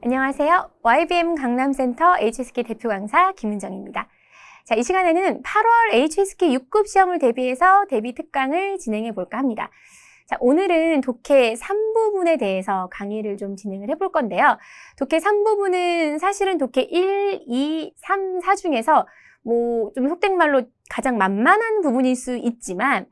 안녕하세요. YBM 강남센터 HSK 대표 강사 김은정입니다. 자, 이 시간에는 8월 HSK 6급 시험을 대비해서 대비 특강을 진행해 볼까 합니다. 자, 오늘은 독해 3부분에 대해서 강의를 좀 진행을 해볼 건데요. 독해 3부분은 사실은 독해 1, 2, 3, 4 중에서 뭐 좀 속된 말로 가장 만만한 부분일 수 있지만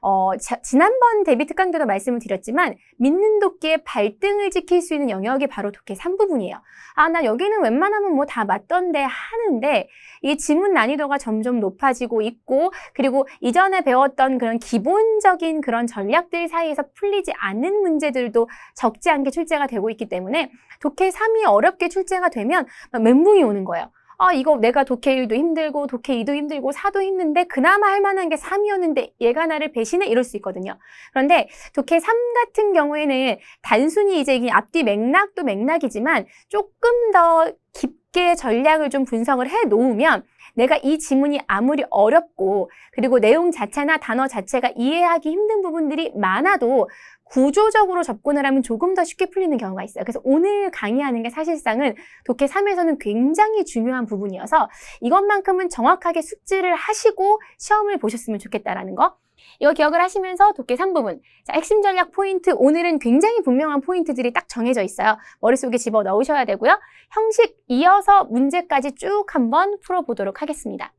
어, 자, 지난번 데뷔 특강 때도 말씀을 드렸지만 믿는 독해의 발등을 지킬 수 있는 영역이 바로 독해 3부분이에요. 아, 나 여기는 웬만하면 뭐 다 맞던데 하는데 이게 지문 난이도가 점점 높아지고 있고 그리고 이전에 배웠던 그런 기본적인 그런 전략들 사이에서 풀리지 않는 문제들도 적지 않게 출제가 되고 있기 때문에 독해 3이 어렵게 출제가 되면 막 멘붕이 오는 거예요. 아, 이거 내가 독해 1도 힘들고, 독해 2도 힘들고, 4도 힘든데, 그나마 할 만한 게 3이었는데, 얘가 나를 배신해? 이럴 수 있거든요. 그런데 독해 3 같은 경우에는 단순히 이제 이 앞뒤 맥락도 맥락이지만, 조금 더 깊게 전략을 좀 분석을 해 놓으면, 내가 이 지문이 아무리 어렵고, 그리고 내용 자체나 단어 자체가 이해하기 힘든 부분들이 많아도, 구조적으로 접근을 하면 조금 더 쉽게 풀리는 경우가 있어요. 그래서 오늘 강의하는 게 사실상은 독해 3에서는 굉장히 중요한 부분이어서 이것만큼은 정확하게 숙지를 하시고 시험을 보셨으면 좋겠다라는 거. 이거 기억을 하시면서 독해 3부분. 자, 핵심 전략 포인트. 오늘은 굉장히 분명한 포인트들이 딱 정해져 있어요. 머릿속에 집어 넣으셔야 되고요. 형식 이어서 문제까지 쭉 한번 풀어보도록 하겠습니다.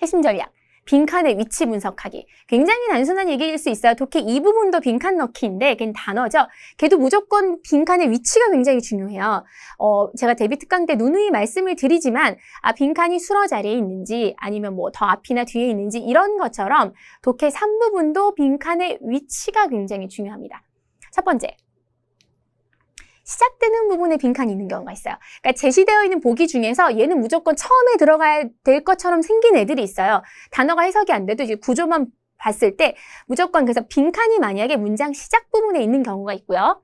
핵심 전략. 빈칸의 위치 분석하기. 굉장히 단순한 얘기일 수 있어요. 독해 이 부분도 빈칸 넣기인데 걔는 단어죠. 걔도 무조건 빈칸의 위치가 굉장히 중요해요. 어, 제가 데뷔 특강 때 누누이 말씀을 드리지만 아 빈칸이 수러 자리에 있는지 아니면 뭐 더 앞이나 뒤에 있는지 이런 것처럼 독해 3부분도 빈칸의 위치가 굉장히 중요합니다. 첫 번째, 시작되는 부분에 빈칸이 있는 경우가 있어요. 그러니까 제시되어 있는 보기 중에서 얘는 무조건 처음에 들어가야 될 것처럼 생긴 애들이 있어요. 단어가 해석이 안 돼도 이제 구조만 봤을 때 무조건 그래서 빈칸이 만약에 문장 시작 부분에 있는 경우가 있고요.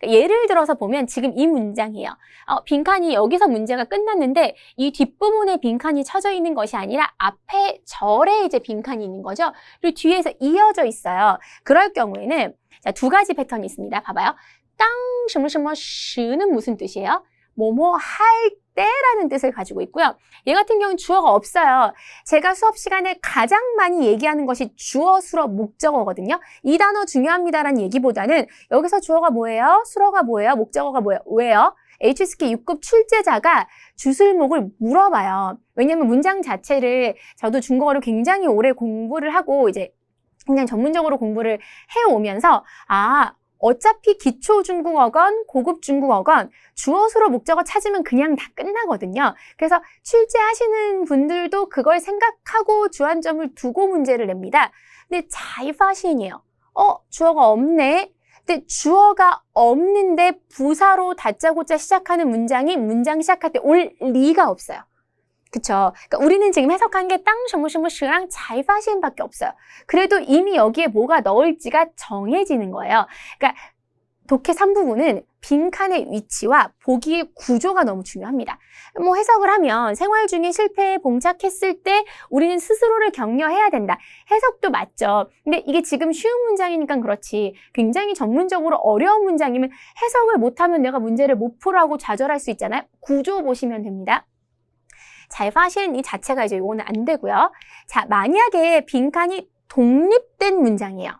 그러니까 예를 들어서 보면 지금 이 문장이에요. 어, 빈칸이 여기서 문제가 끝났는데 이 뒷부분에 빈칸이 쳐져 있는 것이 아니라 앞에 절에 이제 빈칸이 있는 거죠. 그리고 뒤에서 이어져 있어요. 그럴 경우에는 자, 두 가지 패턴이 있습니다. 봐봐요. 땅, 什么什么时는 무슨 뜻이에요? 뭐뭐 할 때라는 뜻을 가지고 있고요. 얘 같은 경우는 주어가 없어요. 제가 수업 시간에 가장 많이 얘기하는 것이 주어, 수러, 목적어거든요. 이 단어 중요합니다라는 얘기보다는 여기서 주어가 뭐예요? 수러가 뭐예요? 목적어가 뭐예요? 왜요? HSK 6급 출제자가 주술목을 물어봐요. 왜냐면 문장 자체를 저도 중국어를 굉장히 오래 공부를 하고 이제 그냥 전문적으로 공부를 해오면서 아 어차피 기초 중국어건 고급 중국어건 주어 수로 목적어 찾으면 그냥 다 끝나거든요. 그래서 출제하시는 분들도 그걸 생각하고 주안점을 두고 문제를 냅니다. 근데 자이파신이에요. 어, 주어가 없네. 근데 주어가 없는데 부사로 다짜고짜 시작하는 문장이 문장 시작할 때 올 리가 없어요. 그쵸. 그러니까 우리는 지금 해석한 게 땅, 셔무셔무시랑 자이파시엔밖에 없어요. 그래도 이미 여기에 뭐가 넣을지가 정해지는 거예요. 그러니까 독해 3부분은 빈칸의 위치와 보기의 구조가 너무 중요합니다. 뭐 해석을 하면 생활 중에 실패에 봉착했을 때 우리는 스스로를 격려해야 된다. 해석도 맞죠. 근데 이게 지금 쉬운 문장이니까 그렇지. 굉장히 전문적으로 어려운 문장이면 해석을 못하면 내가 문제를 못 풀어하고 좌절할 수 있잖아요. 구조 보시면 됩니다. 잘 파시는 이 자체가 이제 이거는 안 되고요. 자, 만약에 빈칸이 독립된 문장이에요.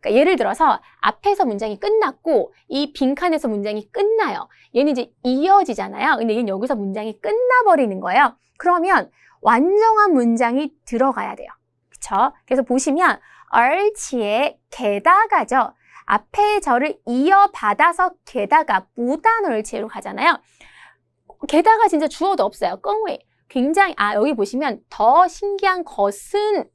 그러니까 예를 들어서 앞에서 문장이 끝났고 이 빈칸에서 문장이 끝나요. 얘는 이제 이어지잖아요. 근데 얘는 여기서 문장이 끝나버리는 거예요. 그러면 완전한 문장이 들어가야 돼요. 그쵸? 그래서 보시면 얼치에 게다가죠. 앞에 저를 이어받아서 게다가 무단얼치로 가잖아요. 게다가 진짜 주어도 없어요. 껑웨이. 굉장히 아 여기 보시면 더 신기한 것은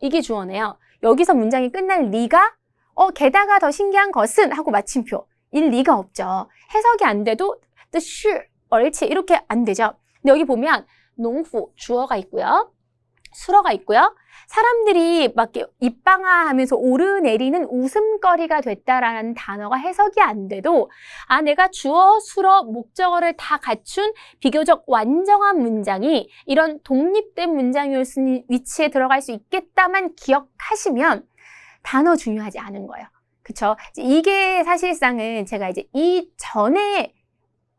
이게 주어네요. 여기서 문장이 끝날 리가 어 게다가 더 신기한 것은 하고 마침표 일 리가 없죠. 해석이 안 돼도 뜻이 얼치 이렇게 안 되죠. 근데 여기 보면 농후 주어가 있고요. 수어가 있고요. 사람들이 막 입방아 하면서 오르내리는 웃음거리가 됐다라는 단어가 해석이 안 돼도 아 내가 주어, 수어, 목적어를 다 갖춘 비교적 완전한 문장이 이런 독립된 문장이 올 수 있는 위치에 들어갈 수 있겠다만 기억하시면 단어 중요하지 않은 거예요. 그쵸? 이게 사실상은 제가 이제 이 전에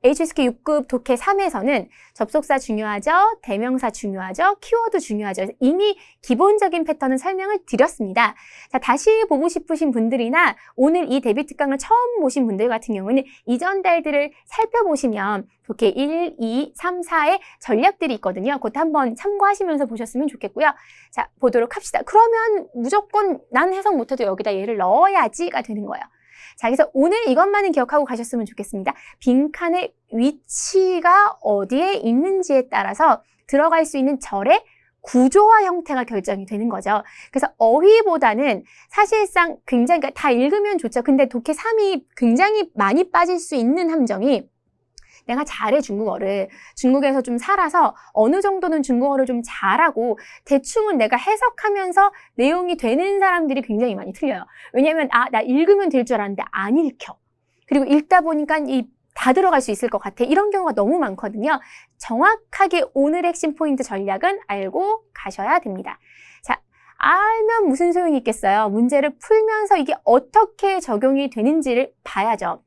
HSK 6급 독해 3에서는 접속사 중요하죠, 대명사 중요하죠, 키워드 중요하죠. 이미 기본적인 패턴은 설명을 드렸습니다. 자, 다시 보고 싶으신 분들이나 오늘 이 데뷔 특강을 처음 보신 분들 같은 경우는 이전 달들을 살펴보시면 독해 1, 2, 3, 4의 전략들이 있거든요. 그것도 한번 참고하시면서 보셨으면 좋겠고요. 자, 보도록 합시다. 그러면 무조건 난 해석 못해도 여기다 얘를 넣어야지가 되는 거예요. 자, 그래서 오늘 이것만은 기억하고 가셨으면 좋겠습니다. 빈칸의 위치가 어디에 있는지에 따라서 들어갈 수 있는 절의 구조와 형태가 결정이 되는 거죠. 그래서 어휘보다는 사실상 굉장히 그러니까 다 읽으면 좋죠. 근데 독해 3이 굉장히 많이 빠질 수 있는 함정이 내가 잘해 중국어를 중국에서 좀 살아서 어느 정도는 중국어를 좀 잘하고 대충은 내가 해석하면서 내용이 되는 사람들이 굉장히 많이 틀려요. 왜냐하면 아 나 읽으면 될 줄 알았는데 안 읽혀. 그리고 읽다 보니까 이다 들어갈 수 있을 것 같아. 이런 경우가 너무 많거든요. 정확하게 오늘 핵심 포인트 전략은 알고 가셔야 됩니다. 자, 알면 무슨 소용이 있겠어요? 문제를 풀면서 이게 어떻게 적용이 되는지를 봐야죠.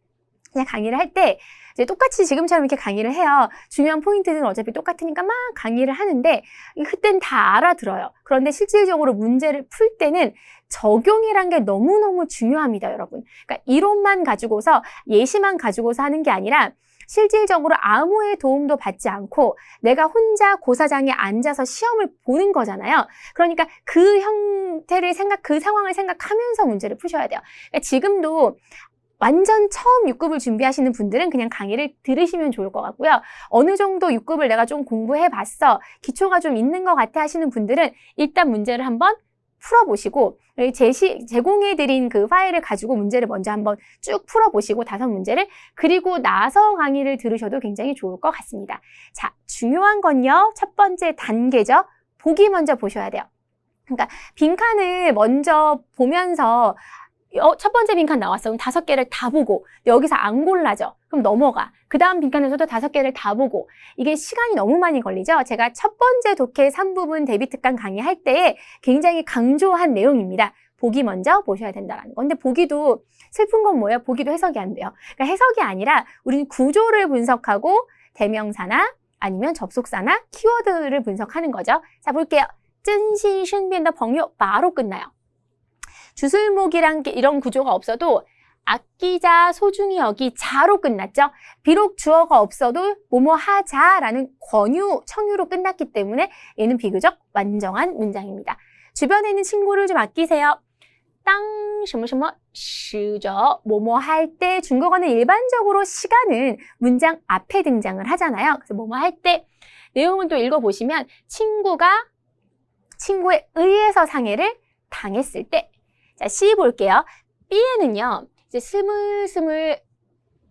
그냥 강의를 할 때 이제 똑같이 지금처럼 이렇게 강의를 해요. 중요한 포인트는 어차피 똑같으니까 막 강의를 하는데 그땐 다 알아들어요. 그런데 실질적으로 문제를 풀 때는 적용이란 게 너무너무 중요합니다, 여러분. 그러니까 이론만 가지고서 예시만 가지고서 하는 게 아니라 실질적으로 아무의 도움도 받지 않고 내가 혼자 고사장에 앉아서 시험을 보는 거잖아요. 그러니까 그 형태를 생각, 그 상황을 생각하면서 문제를 푸셔야 돼요. 그러니까 지금도 완전 처음 6급을 준비하시는 분들은 그냥 강의를 들으시면 좋을 것 같고요. 어느 정도 6급을 내가 좀 공부해 봤어. 기초가 좀 있는 것 같아 하시는 분들은 일단 문제를 한번 풀어보시고 제시, 제공해드린 그 파일을 가지고 문제를 먼저 한번 쭉 풀어보시고 다섯 문제를 그리고 나서 강의를 들으셔도 굉장히 좋을 것 같습니다. 자, 중요한 건요. 첫 번째 단계죠. 보기 먼저 보셔야 돼요. 그러니까 빈칸을 먼저 보면서 어, 첫 번째 빈칸 나왔어. 그럼 다섯 개를 다 보고 여기서 안 골라져. 그럼 넘어가. 그 다음 빈칸에서도 다섯 개를 다 보고 이게 시간이 너무 많이 걸리죠. 제가 첫 번째 독해 3부분 대비 특강 강의할 때에 굉장히 강조한 내용입니다. 보기 먼저 보셔야 된다는 거. 근데 보기도 슬픈 건 뭐예요? 보기도 해석이 안 돼요. 그러니까 해석이 아니라 우리는 구조를 분석하고 대명사나 아니면 접속사나 키워드를 분석하는 거죠. 자, 볼게요. 真心身边的朋友 바로 끝나요. 주술목이란 게 이런 구조가 없어도 아끼자, 소중히 여기, 자로 끝났죠. 비록 주어가 없어도 뭐뭐 하자라는 권유, 청유로 끝났기 때문에 얘는 비교적 완정한 문장입니다. 주변에 있는 친구를 좀 아끼세요. 땅, 셔머셔머, 슈죠. 뭐뭐 할 때 중국어는 일반적으로 시간은 문장 앞에 등장을 하잖아요. 그래서 뭐뭐 할 때 내용을 또 읽어보시면 친구가 친구에 의해서 상해를 당했을 때 자, C 볼게요. B에는요, 이제 스물스물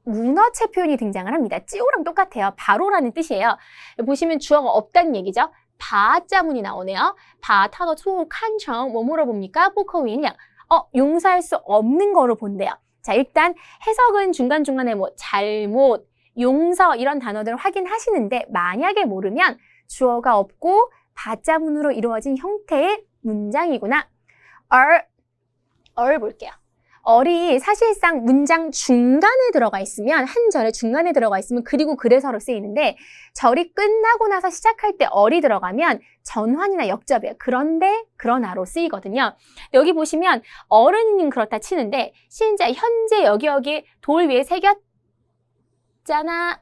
문어체 표현이 등장을 합니다. 찌오랑 똑같아요. 바로라는 뜻이에요. 보시면 주어가 없다는 얘기죠. 바자문이 나오네요. 바 타더 초 칸청 뭐 물어봅니까? 포커윈양. 어, 용서할 수 없는 거로 본대요. 자, 일단 해석은 중간중간에 뭐 잘못, 용서 이런 단어들을 확인하시는데 만약에 모르면 주어가 없고 바자문으로 이루어진 형태의 문장이구나. 얼 얼 볼게요. 얼이 사실상 문장 중간에 들어가 있으면 한 절의 중간에 들어가 있으면 그리고 그래서로 쓰이는데 절이 끝나고 나서 시작할 때 얼이 들어가면 전환이나 역접이에요. 그런데 그러나로 쓰이거든요. 여기 보시면 어른은 그렇다 치는데 신자 현재 여기 여기 돌 위에 새겼잖아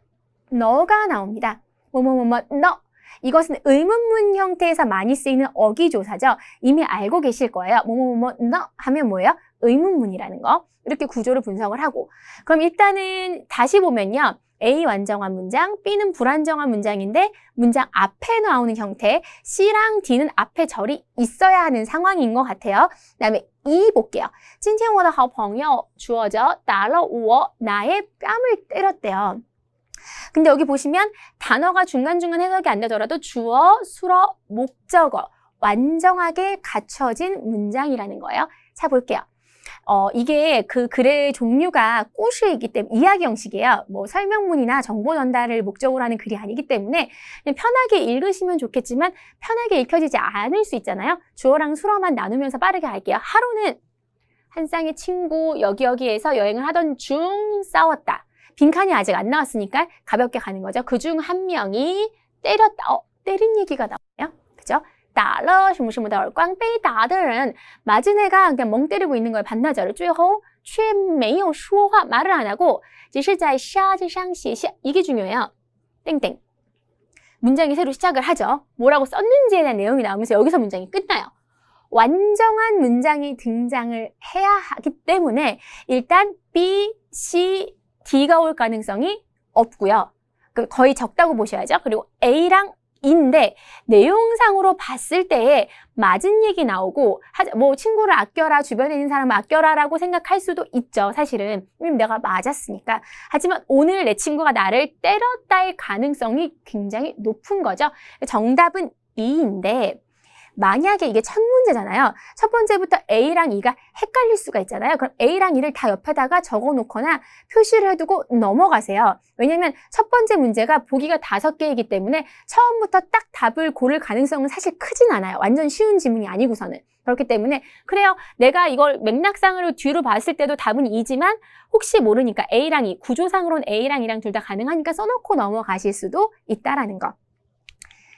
너가 나옵니다. 뭐뭐뭐뭐 너 이것은 의문문 형태에서 많이 쓰이는 어기조사죠. 이미 알고 계실 거예요. 뭐뭐뭐 너 하면 뭐예요? 의문문이라는 거. 이렇게 구조를 분석을 하고 그럼 일단은 다시 보면요. A 완정한 문장, B는 불완정한 문장인데 문장 앞에 나오는 형태, C랑 D는 앞에 절이 있어야 하는 상황인 것 같아요. 그다음에 E 볼게요. 今天我的好朋友 주어져 打了我 나의 뺨을 때렸대요. 근데 여기 보시면 단어가 중간중간 해석이 안 되더라도 주어, 수어, 목적어 완전하게 갖춰진 문장이라는 거예요. 자, 볼게요. 어, 이게 그 글의 종류가 꼬시이기 때문에 이야기 형식이에요. 뭐 설명문이나 정보 전달을 목적으로 하는 글이 아니기 때문에 그냥 편하게 읽으시면 좋겠지만 편하게 읽혀지지 않을 수 있잖아요. 주어랑 수어만 나누면서 빠르게 할게요. 하루는 한 쌍의 친구 여기 여기에서 여행을 하던 중 싸웠다. 빈칸이 아직 안 나왔으니까 가볍게 가는 거죠. 그 중 한 명이 때렸다. 어, 때린 얘기가 나와요. 그죠? 打了什么什么的耳光被打的人 맞은 애가 그냥 멍 때리고 있는 거예요. 반나절을 最后却没有说话 말을 안 하고 只是在沙子上写下 이게 중요해요. 땡땡. 문장이 새로 시작을 하죠. 뭐라고 썼는지에 대한 내용이 나오면서 여기서 문장이 끝나요. 완전한 문장이 등장을 해야 하기 때문에 일단 B, C, D가 올 가능성이 없고요. 그 거의 적다고 보셔야죠. 그리고 A랑 인데 내용상으로 봤을 때에 맞은 얘기 나오고 뭐 친구를 아껴라 주변에 있는 사람을 아껴라라고 생각할 수도 있죠 사실은 내가 맞았으니까 하지만 오늘 내 친구가 나를 때렸다의 가능성이 굉장히 높은 거죠 정답은 2인데 만약에 이게 첫 문제잖아요. 첫 번째부터 A랑 E가 헷갈릴 수가 있잖아요. 그럼 A랑 E를 다 옆에다가 적어 놓거나 표시를 해두고 넘어가세요. 왜냐면 첫 번째 문제가 보기가 다섯 개이기 때문에 처음부터 딱 답을 고를 가능성은 사실 크진 않아요. 완전 쉬운 지문이 아니고서는. 그렇기 때문에 그래요. 내가 이걸 맥락상으로 뒤로 봤을 때도 답은 2지만 혹시 모르니까 A랑 E, 구조상으로는 A랑 E랑 둘 다 가능하니까 써놓고 넘어가실 수도 있다라는 거.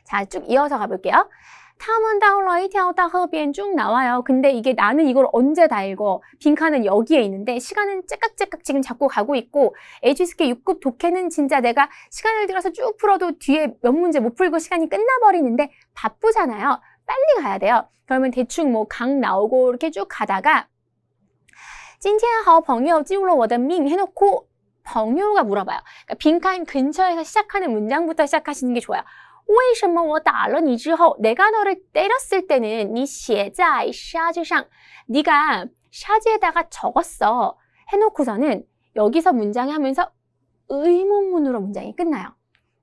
자, 쭉 이어서 가볼게요. 他们到了一条大河边쭉 나와요. 근데 이게 나는 이걸 언제 다 읽어? 빈칸은 여기에 있는데 시간은 째깍째깍 지금 잡고 가고 있고 HSK 6급 독해는 진짜 내가 시간을 들여서 쭉 풀어도 뒤에 몇 문제 못 풀고 시간이 끝나버리는데 바쁘잖아요. 빨리 가야 돼요. 그러면 대충 뭐 강 나오고 이렇게 쭉 가다가 今天好朋友记录了我的命 해놓고朋友가 물어봐요. 그러니까 빈칸 근처에서 시작하는 문장부터 시작하시는 게 좋아요. 为什么我打了你之后 내가 너를 때렸을 때는 你写在沙子上 네가 샤지에다가 적었어 해놓고서는 여기서 문장이 하면서 의문문으로 문장이 끝나요.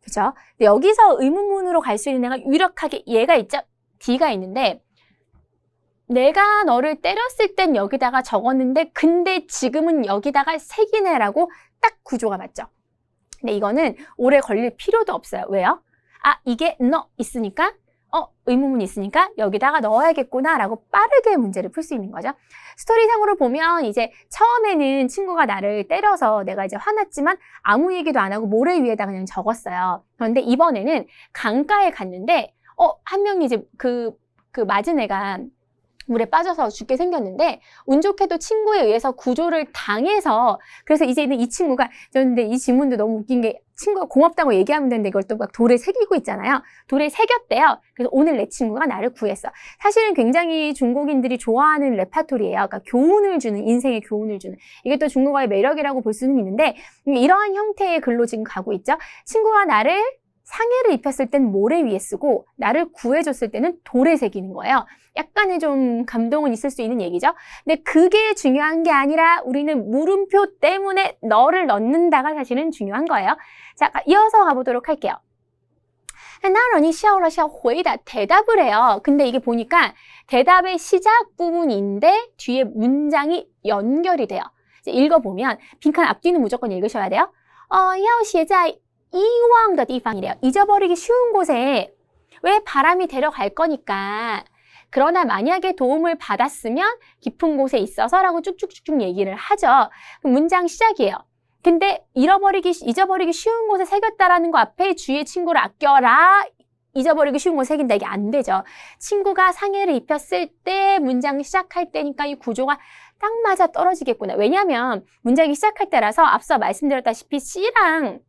그죠? 근데 여기서 의문문으로 갈 수 있는 애가 유력하게 얘가 있죠? D가 있는데 내가 너를 때렸을 땐 여기다가 적었는데 근데 지금은 여기다가 색이네라고 딱 구조가 맞죠? 근데 이거는 오래 걸릴 필요도 없어요. 왜요? 아, 이게 너 있으니까 어, 의문문이 있으니까 여기다가 넣어야겠구나라고 빠르게 문제를 풀 수 있는 거죠. 스토리상으로 보면 이제 처음에는 친구가 나를 때려서 내가 이제 화났지만 아무 얘기도 안 하고 모래 위에다 그냥 적었어요. 그런데 이번에는 강가에 갔는데 어, 한 명이 이제 그, 그 맞은 애가 물에 빠져서 죽게 생겼는데 운 좋게도 친구에 의해서 구조를 당해서 그래서 이제는 이 친구가 저는데 이 질문도 너무 웃긴 게 친구가 고맙다고 얘기하면 되는데 이걸 또 막 돌에 새기고 있잖아요. 돌에 새겼대요. 그래서 오늘 내 친구가 나를 구했어. 사실은 굉장히 중국인들이 좋아하는 레파토리예요. 그러니까 교훈을 주는 인생의 교훈을 주는 이게 또 중국어의 매력이라고 볼 수는 있는데 이러한 형태의 글로 지금 가고 있죠. 친구가 나를 상해를 입혔을 땐 모래 위에 쓰고 나를 구해줬을 때는 돌에 새기는 거예요. 약간의 좀 감동은 있을 수 있는 얘기죠. 근데 그게 중요한 게 아니라 우리는 물음표 때문에 너를 넣는다가 사실은 중요한 거예요. 자, 이어서 가보도록 할게요. 나런이 샤오러 샤回答 대답을 해요. 근데 이게 보니까 대답의 시작 부분인데 뒤에 문장이 연결이 돼요. 이제 읽어보면 빈칸 앞뒤는 무조건 읽으셔야 돼요. 어, 要写在 이왕 더 디팡이래요. 잊어버리기 쉬운 곳에 왜 바람이 데려갈 거니까. 그러나 만약에 도움을 받았으면 깊은 곳에 있어서라고 쭉쭉쭉쭉 얘기를 하죠. 문장 시작이에요. 근데 잃어버리기 잊어버리기 쉬운 곳에 새겼다라는 거 앞에 주위의 친구를 아껴라. 잊어버리기 쉬운 곳에 새긴다 이게 안 되죠. 친구가 상해를 입혔을 때 문장 시작할 때니까 이 구조가 딱 맞아 떨어지겠구나. 왜냐면 문장이 시작할 때라서 앞서 말씀드렸다시피 C랑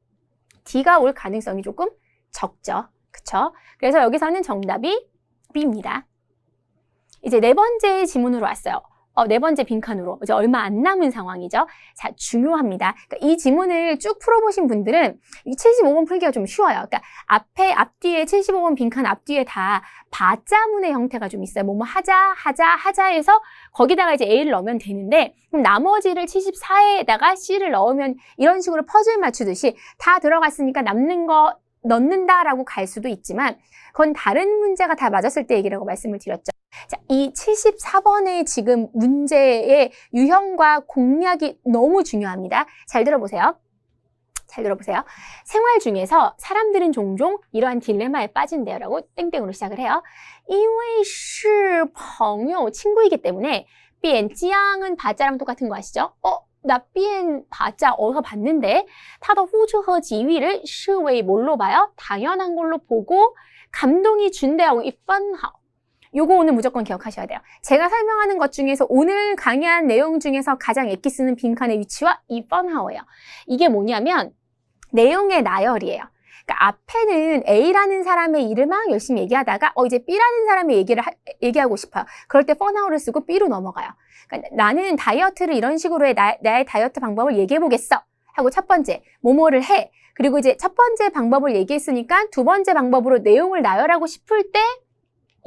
D가 올 가능성이 조금 적죠. 그쵸? 그래서 여기서는 정답이 B입니다. 이제 네 번째 지문으로 왔어요. 어, 네 번째 빈칸으로 이제 얼마 안 남은 상황이죠. 자, 중요합니다. 그러니까 이 지문을 쭉 풀어보신 분들은 이 75번 풀기가 좀 쉬워요. 그러니까 앞에 앞뒤에 75번 빈칸 앞뒤에 다 바자문의 형태가 좀 있어요. 뭐뭐 하자, 하자, 하자에서 거기다가 이제 A를 넣으면 되는데 그럼 나머지를 74에다가 C를 넣으면 이런 식으로 퍼즐 맞추듯이 다 들어갔으니까 남는 거 넣는다라고 갈 수도 있지만 그건 다른 문제가 다 맞았을 때 얘기라고 말씀을 드렸죠. 자, 이 74번의 지금 문제의 유형과 공략이 너무 중요합니다. 잘 들어보세요. 잘 들어보세요. 생활 중에서 사람들은 종종 이러한 딜레마에 빠진대요. 라고 땡땡으로 시작을 해요. 因为是朋友, 친구이기 때문에 扁 jiang은 바자랑 똑같은 거 아시죠? 어, 나 비엔 봤자 어서 봤는데 타더 후주허 지위를 시웨이 뭘로 봐요? 당연한 걸로 보고 감동이 준대요. 이 펀하오. 요거 오늘 무조건 기억하셔야 돼요. 제가 설명하는 것 중에서 오늘 강의한 내용 중에서 가장 액기 쓰는 빈칸의 위치와 이 펀하오예요. 이게 뭐냐면 내용의 나열이에요. 그러니까 앞에는 A라는 사람의 막 열심히 얘기하다가 어 이제 B라는 사람의 얘기를 하- 얘기하고 싶어요. 그럴 때 펀하오를 쓰고 B로 넘어가요. 그러니까 나는 다이어트를 이런 식으로 해 나, 나의 다이어트 방법을 얘기해 보겠어. 하고 첫 번째 뭐뭐를 해. 그리고 이제 첫 번째 방법을 얘기했으니까 두 번째 방법으로 내용을 나열하고 싶을 때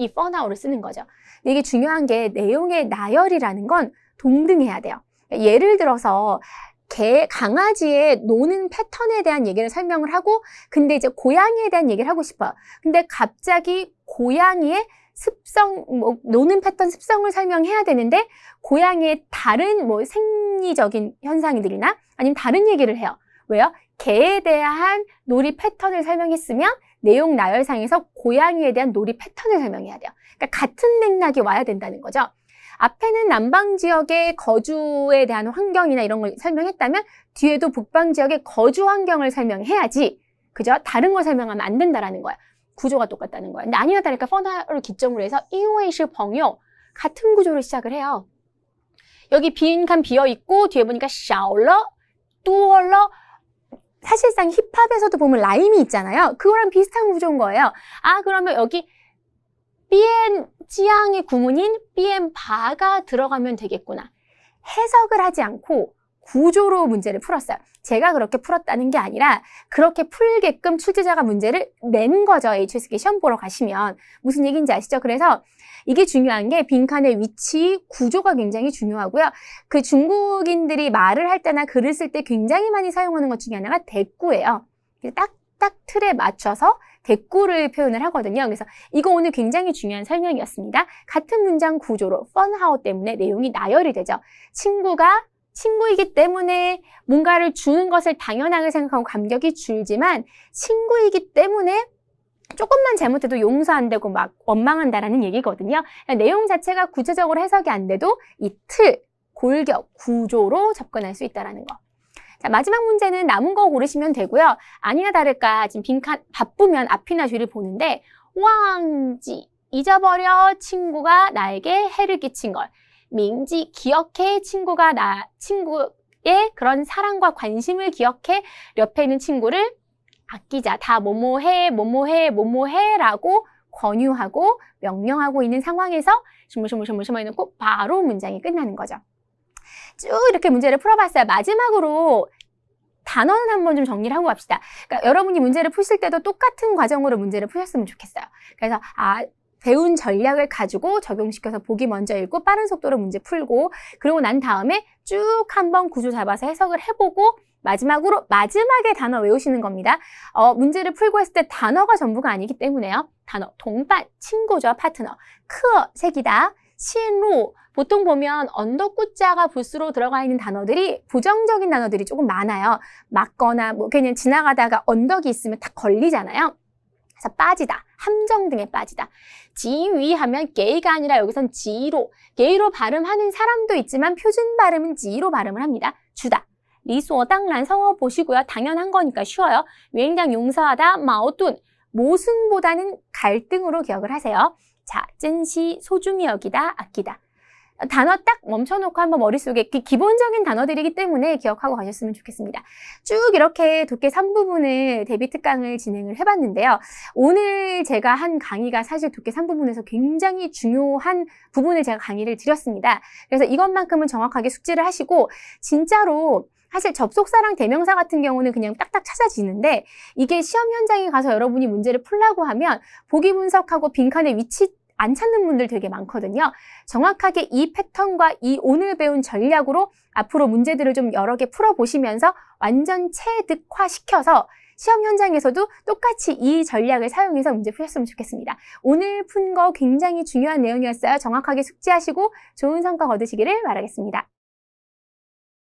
이 펀하오를 쓰는 거죠. 이게 중요한 게 내용의 나열이라는 건 동등해야 돼요. 그러니까 예를 들어서 개, 강아지의 노는 패턴에 대한 얘기를 설명을 하고 근데 이제 고양이에 대한 얘기를 하고 싶어요. 근데 갑자기 고양이의 습성, 뭐, 노는 패턴 습성을 설명해야 되는데, 고양이의 다른 뭐 생리적인 현상들이나 아니면 다른 얘기를 해요. 왜요? 개에 대한 놀이 패턴을 설명했으면 내용 나열상에서 고양이에 대한 놀이 패턴을 설명해야 돼요. 그러니까 같은 맥락이 와야 된다는 거죠. 앞에는 남방 지역의 거주에 대한 환경이나 이런 걸 설명했다면 뒤에도 북방 지역의 거주 환경을 설명해야지. 그죠? 다른 걸 설명하면 안 된다라는 거야. 구조가 똑같다는 거야. 근데 아니나 다를까 펀하를 기점으로 해서 이웨이시 벙요 같은 구조로 시작을 해요. 여기 빈 칸 비어 있고 뒤에 보니까 샤올러, 뚜얼러 사실상 힙합에서도 보면 라임이 있잖아요. 그거랑 비슷한 구조인 거예요. 아 그러면 여기 비엔 찌양의 구문인 비엔 바가 들어가면 되겠구나. 해석을 하지 않고 구조로 문제를 풀었어요. 제가 그렇게 풀었다는 게 아니라 그렇게 풀게끔 출제자가 문제를 낸 거죠. HSK 시험 보러 가시면. 무슨 얘기인지 아시죠? 그래서 이게 중요한 게 빈칸의 위치, 구조가 굉장히 중요하고요. 그 중국인들이 말을 할 때나 글을 쓸 때 굉장히 많이 사용하는 것 중에 하나가 대꾸예요. 딱딱 틀에 맞춰서 대꾸를 표현을 하거든요. 그래서 이거 오늘 굉장히 중요한 설명이었습니다. 같은 문장 구조로 펀하오 때문에 내용이 나열이 되죠. 친구가 친구이기 때문에 뭔가를 주는 것을 당연하게 생각하고 감격이 줄지만 친구이기 때문에 조금만 잘못해도 용서 안 되고 막 원망한다라는 얘기거든요. 그러니까 내용 자체가 구체적으로 해석이 안 돼도 이 틀, 골격, 구조로 접근할 수 있다라는 거. 자, 마지막 문제는 남은 거 고르시면 되고요. 아니나 다를까 지금 빈칸 바쁘면 앞이나 뒤를 보는데 왕지 잊어버려 친구가 나에게 해를 끼친 걸. 민지 기억해 친구가 나 친구의 그런 사랑과 관심을 기억해 옆에 있는 친구를 아끼자 다 뭐뭐해 뭐뭐해 뭐뭐해라고 권유하고 명령하고 있는 상황에서 주무주무주무주무 해놓고 바로 문장이 끝나는 거죠. 쭉 이렇게 문제를 풀어봤어요. 마지막으로 단어는 한번 좀 정리를 하고 갑시다. 그러니까 여러분이 문제를 푸실 때도 똑같은 과정으로 문제를 푸셨으면 좋겠어요. 그래서 아 배운 전략을 가지고 적용시켜서 보기 먼저 읽고 빠른 속도로 문제 풀고 그리고 난 다음에 쭉 한번 구조 잡아서 해석을 해보고 마지막으로 마지막에 단어 외우시는 겁니다. 어, 문제를 풀고 했을 때 단어가 전부가 아니기 때문에요. 단어 동반, 친구죠, 파트너. 크어, 색이다. 신루, 보통 보면 언더구자가 부스로 들어가 있는 단어들이 부정적인 단어들이 조금 많아요. 맞거나 뭐 그냥 지나가다가 언덕이 있으면 딱 걸리잖아요. 그래서 빠지다, 함정 등에 빠지다. 지위 하면 게이가 아니라 여기선 지로, 게이로 발음하는 사람도 있지만 표준 발음은 지로 발음을 합니다. 주다. 리소 땅란 성어 보시고요. 당연한 거니까 쉬워요. 유행량 용서하다, 마오둔. 모순보다는 갈등으로 기억을 하세요. 자,珍惜 소중히 여기다, 아끼다. 단어 딱 멈춰놓고 한번 머릿속에 그 기본적인 단어들이기 때문에 기억하고 가셨으면 좋겠습니다. 쭉 이렇게 독해 3부분을 대비 특강을 진행을 해봤는데요. 오늘 제가 한 강의가 사실 독해 3부분에서 굉장히 중요한 부분을 제가 강의를 드렸습니다. 그래서 이것만큼은 정확하게 숙지를 하시고 진짜로 사실 접속사랑 대명사 같은 경우는 그냥 딱딱 찾아지는데 이게 시험 현장에 가서 여러분이 문제를 풀라고 하면 보기 분석하고 빈칸의 위치 안 찾는 분들 되게 많거든요. 정확하게 이 패턴과 이 오늘 배운 전략으로 앞으로 문제들을 좀 여러 개 풀어보시면서 완전 체득화 시켜서 시험 현장에서도 똑같이 이 전략을 사용해서 문제 푸셨으면 좋겠습니다. 오늘 푼 거 굉장히 중요한 내용이었어요. 정확하게 숙지하시고 좋은 성과 거두시기를 바라겠습니다.